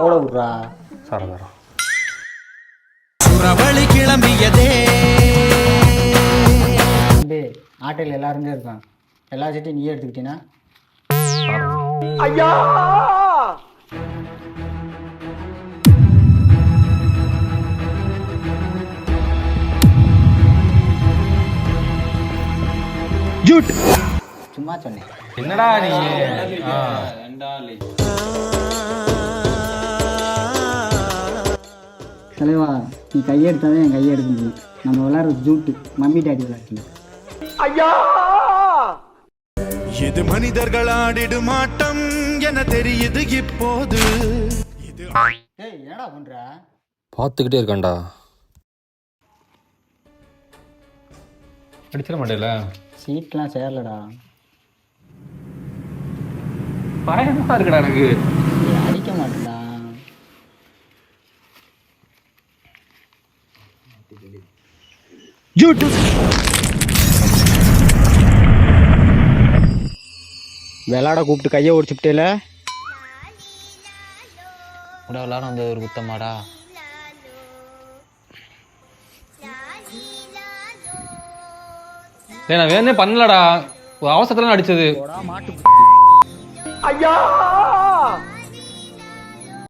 ஓட விட்றா. சார தரோம் சுறவழி கிளம்பியதே. தம்பி ஆட்டையில் எல்லாரும் இருக்கான் எல்லா சீட்டையும் நீயே எடுத்துக்கிட்டீங்கன்னா சும்மா சொன்னேன். என்னடா நீ? ஆ. தலைவா நீ கையெடுத்தாவே என் கையெடுக்க முடியும். நம்ம விளாட்றது ஜூட்டு. மம்மி டாடி விளாட்டு இது மனிதர்கள் ஆடிடும் ஆட்டம் என தெரியுது இப்போது. ஏய் என்னடா பண்ற? பார்த்துக்கிட்டே இருக்கான்டா. அடிச்சிட மாட்டேல? சீட்லாம் சேரலடா. பயமா இருக்குடா எனக்கு. விளாட கூப்பிட்டு கையை ஒடிச்சுட்டேல கூட விளாட வந்தது ஒரு குத்தமாடா. நான் வேணே பண்ணலடா. ஒரு அவசரத்துல அடிச்சது. மாட்டு